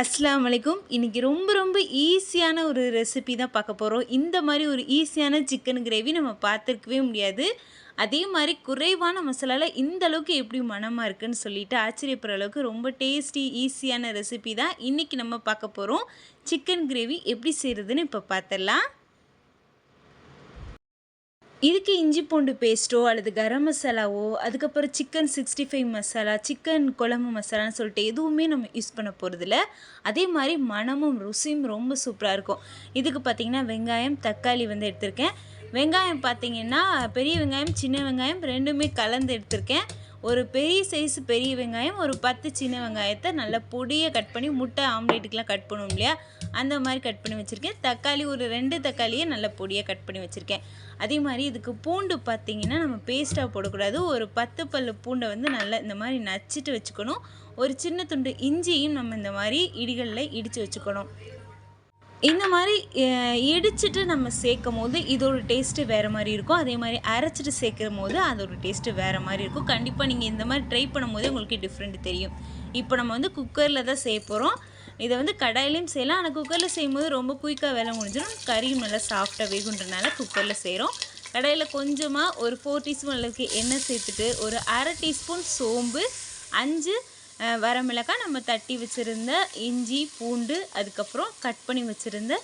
அஸ்லாம் வலைக்கும் இன்றைக்கி ரொம்ப ரொம்ப ஈஸியான ஒரு ரெசிபி தான் பார்க்க போகிறோம் இந்த மாதிரி ஒரு ஈஸியான சிக்கன் கிரேவி நம்ம பார்த்துருக்கவே முடியாது. அதே மாதிரி குறைவான மசாலாவில் இந்த அளவுக்கு எப்படி மனமாக இருக்குன்னு சொல்லிட்டு ஆச்சரியப்படுற அளவுக்கு ரொம்ப டேஸ்டி ஈஸியான ரெசிபி தான் இன்றைக்கி நம்ம பார்க்க போகிறோம் சிக்கன் கிரேவி எப்படி செய்கிறதுன்னு இப்போ பார்த்துடலாம். இதுக்கு இஞ்சி பூண்டு பேஸ்ட்டோ அல்லது கரம் மசாலாவோ அதுக்கப்புறம் chicken sixty five masala chicken குழம்பு மசாலான்னு சொல்லிட்டு எதுவுமே நம்ம யூஸ் பண்ண போகிறதில்ல அதே மாதிரி மனமும் ருசியும் ரொம்ப சூப்பராக இருக்கும். இதுக்கு பார்த்திங்கன்னா வெங்காயம் தக்காளி வந்து எடுத்திருக்கேன். வெங்காயம் பார்த்திங்கன்னா பெரிய வெங்காயம் சின்ன வெங்காயம் ரெண்டுமே கலந்து எடுத்திருக்கேன். ஒரு பெரிய சைஸ் பெரிய வெங்காயம் ஒரு பத்து சின்ன வெங்காயத்தை நல்லா பொடியை கட் பண்ணி முட்டை ஆம்லேட்டுக்கெலாம் கட் பண்ணுவோம் இல்லையா? அந்த மாதிரி கட் பண்ணி வச்சுருக்கேன். தக்காளி ஒரு ரெண்டு தக்காளியை நல்லா பொடியாக கட் பண்ணி வச்சுருக்கேன். அதே மாதிரி இதுக்கு பூண்டு பார்த்திங்கன்னா நம்ம பேஸ்ட்டாக போடக்கூடாது. ஒரு பத்து பல்லு பூண்டை வந்து நல்லா இந்த மாதிரி நச்சுட்டு வச்சுக்கணும். ஒரு சின்ன துண்டு இஞ்சியும் நம்ம இந்த மாதிரி இடிகளில் இடித்து வச்சுக்கணும். இந்த மாதிரி இடிச்சிட்டு நம்ம சேர்க்கும் போது இதோட டேஸ்ட்டு வேறு மாதிரி இருக்கும். அதே மாதிரி அரைச்சிட்டு சேர்க்கும் போது அதோட டேஸ்ட்டு வேறு மாதிரி இருக்கும். கண்டிப்பாக நீங்கள் இந்த மாதிரி ட்ரை பண்ணும் போது உங்களுக்கு டிஃப்ரெண்ட் தெரியும். இப்போ நம்ம வந்து குக்கரில் தான் செய்ய போகிறோம் இதை வந்து கடாயிலையும் செய்யலாம். ஆனால் குக்கரில் செய்யும்போது ரொம்ப குயிக்காக வேலை முடிஞ்சிடும். கறியும் நல்லா சாஃப்டாக வேகுன்றனால குக்கரில் செய்கிறோம் கடையில் கொஞ்சமாக ஒரு ஃபோர் டீஸ்பூன் அளவுக்கு எண்ணெய் சேர்த்துட்டு ஒரு அரை டீஸ்பூன் சோம்பு அஞ்சு வரமிளகாய் நம்ம தட்டி வச்சுருந்த இஞ்சி பூண்டு அதுக்கப்புறம் கட் பண்ணி வச்சுருந்த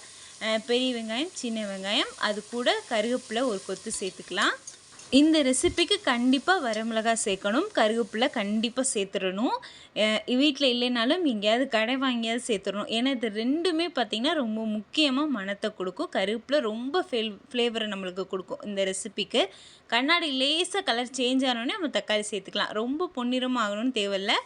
பெரிய வெங்காயம் சின்ன வெங்காயம் அது கூட கருவேப்பிலை ஒரு கொத்து சேர்த்துக்கலாம். இந்த ரெசிபிக்கு கண்டிப்பாக வரமிளகாய் சேர்க்கணும். கருவேப்பிலை கண்டிப்பாக சேர்த்துடணும். வீட்டில் இல்லைனாலும் எங்கேயாவது கடை வாங்கியாவது சேர்த்துடணும். ஏன்னா இது ரெண்டுமே பார்த்திங்கன்னா ரொம்ப முக்கியமாக மனத்தை கொடுக்கும். கருவேப்பிலை ரொம்ப ஃபேல் ஃப்ளேவரை நம்மளுக்கு கொடுக்கும் இந்த ரெசிபிக்கு கண்ணாடி லேசாக கலர் சேஞ்ச் ஆனோடனே நம்ம தக்காளி சேர்த்துக்கலாம். ரொம்ப பொன்னிறமாக ஆகணும்னு தேவையில்லை.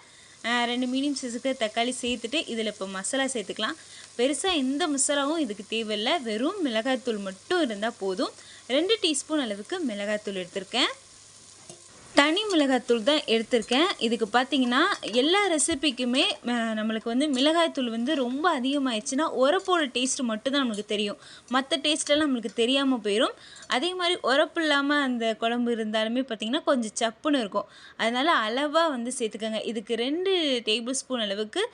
ரெண்டு மீடியம் சைஸுக்கு தக்காளி சேர்த்துட்டு இதில் இப்போ மசாலா சேர்த்துக்கலாம். பெருசாக எந்த மசாலாவும் இதுக்கு தேவையில்லை. வெறும் மிளகாய்த்தூள் மட்டும் இருந்தால் போதும். ரெண்டு டீஸ்பூன் அளவுக்கு மிளகாய்த்தூள் எடுத்திருக்கேன். தனி மிளகாய்த்தூள் தான் எடுத்திருக்கேன். இதுக்கு பார்த்தீங்கன்னா எல்லா ரெசிபிக்குமே நம்மளுக்கு வந்து மிளகாய்த்தூள் வந்து ரொம்ப அதிகமாகிடுச்சுன்னா உரப்போட டேஸ்ட் மட்டும்தான் நம்மளுக்கு தெரியும். மற்ற டேஸ்ட்டெல்லாம் நம்மளுக்கு தெரியாமல் போயிடும் அதே மாதிரி உரப்பு இல்லாமல் அந்த குழம்பு இருந்தாலுமே பார்த்திங்கன்னா கொஞ்சம் சப்புன்னு இருக்கும். அதனால் அளவாக வந்து சேர்த்துக்கோங்க. இதுக்கு ரெண்டு டேபிள் ஸ்பூன் அளவுக்கு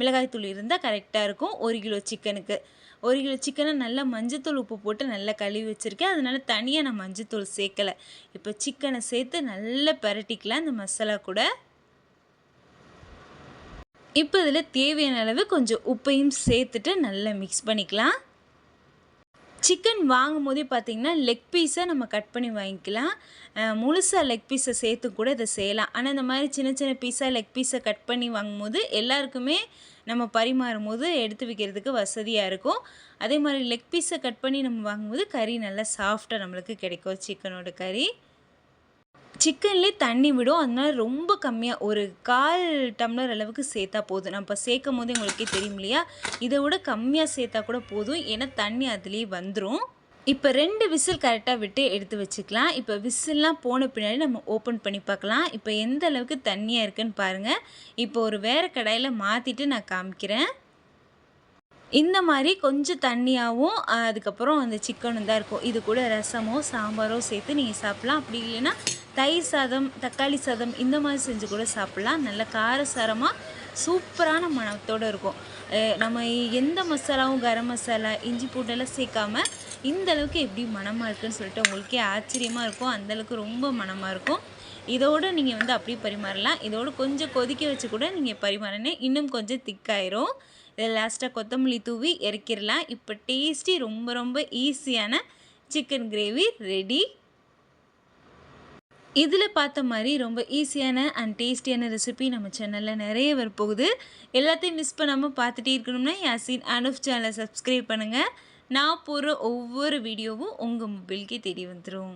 மிளகாய்த்தூள் இருந்தால் கரெக்டாக இருக்கும். ஒரு கிலோ சிக்கனுக்கு ஒரு கிலோ சிக்கனை நல்லா மஞ்சத்தூள் உப்பு போட்டு நல்லா கழுவி வச்சுருக்கேன். அதனால் தனியாக நான் மஞ்சத்தூள் சேர்க்கலை. இப்போ சிக்கனை சேர்த்து நல்லா பரட்டிக்கலாம் இந்த மசாலா கூட. இப்போ இதில் தேவையான அளவு கொஞ்சம் உப்பையும் சேர்த்துட்டு நல்லா மிக்ஸ் பண்ணிக்கலாம். சிக்கன் வாங்கும் போதே பார்த்திங்கன்னா லெக் பீஸை நம்ம கட் பண்ணி வாங்கிக்கலாம். முழுசாக லெக் பீஸை சேர்த்து கூட இதை செய்யலாம். ஆனால் இந்த மாதிரி சின்ன சின்ன பீஸாக லெக் பீஸை கட் பண்ணி வாங்கும்போது எல்லாருக்குமே நம்ம பரிமாறும் போது எடுத்து வைக்கிறதுக்கு வசதியாக இருக்கும். அதே மாதிரி லெக் பீஸை கட் பண்ணி நம்ம வாங்கும்போது கறி நல்லா சாஃப்டாக நம்மளுக்கு கிடைக்கும். சிக்கனோட கறி. சிக்கன்லேயே தண்ணி விடும். அதனால ரொம்ப கம்மியாக ஒரு கால் டம்ளர் அளவுக்கு சேர்த்தா போதும். நம்ம சேர்க்கும் போது உங்களுக்கே தெரியும் இல்லையா? இதை விட கம்மியாக சேர்த்தா கூட போதும். ஏன்னா தண்ணி அதுலேயே வந்துடும் இப்போ ரெண்டு விசில் கரெக்டாக விட்டு எடுத்து வச்சுக்கலாம். இப்போ விசில்லாம் போன பின்னாடி நம்ம ஓப்பன் பண்ணி பார்க்கலாம். இப்போ எந்த அளவுக்கு தண்ணியாக இருக்குன்னு பாருங்கள் இப்போ ஒரு வேறு கடாயில் மாற்றிட்டு நான் காமிக்கிறேன். இந்த மாதிரி கொஞ்சம் தண்ணியாகவும் அதுக்கப்புறம் அந்த சிக்கனும் தான் இருக்கும். இது கூட ரசமோ சாம்பாரோ சேர்த்து நீங்கள் சாப்பிட்லாம். அப்படி இல்லைன்னா தயிர் சாதம் தக்காளி சாதம் இந்த மாதிரி செஞ்சு கூட சாப்பிட்லாம். நல்ல காரசாரமாக சூப்பரான மனத்தோடு இருக்கும். நம்ம எந்த மசாலாவும் கரம் மசாலா இஞ்சி பூண்டெல்லாம் சேர்க்காம இந்த அளவுக்கு எப்படி மனமாக இருக்குன்னு சொல்லிட்டு உங்களுக்கே ஆச்சரியமாக இருக்கும். அந்தளவுக்கு ரொம்ப மனமாக இருக்கும். இதோடு நீங்கள் வந்து அப்படியே பரிமாறலாம். இதோடு கொஞ்சம் கொதிக்க வச்சு கூட நீங்கள் பரிமாறினே இன்னும் கொஞ்சம் திக்காயிரும் இதில் லாஸ்ட்டாக கொத்தமல்லி தூவி இறக்கிடலாம் இப்போ டேஸ்டி ரொம்ப ரொம்ப ஈஸியான சிக்கன் கிரேவி ரெடி இதில் பார்த்த மாதிரி ரொம்ப ஈஸியான அண்ட் டேஸ்டியான ரெசிபி நம்ம சேனலில் நிறைய வரப்போகுது. எல்லாத்தையும் மிஸ் பண்ணாமல் பார்த்துட்டே இருக்கணும்னா யாசின் அனுஃப் சேனலை சப்ஸ்கிரைப் பண்ணுங்கள் நான் போகிற ஒவ்வொரு வீடியோவும் உங்கள் மொபைலுக்கே தேடி வந்துடும்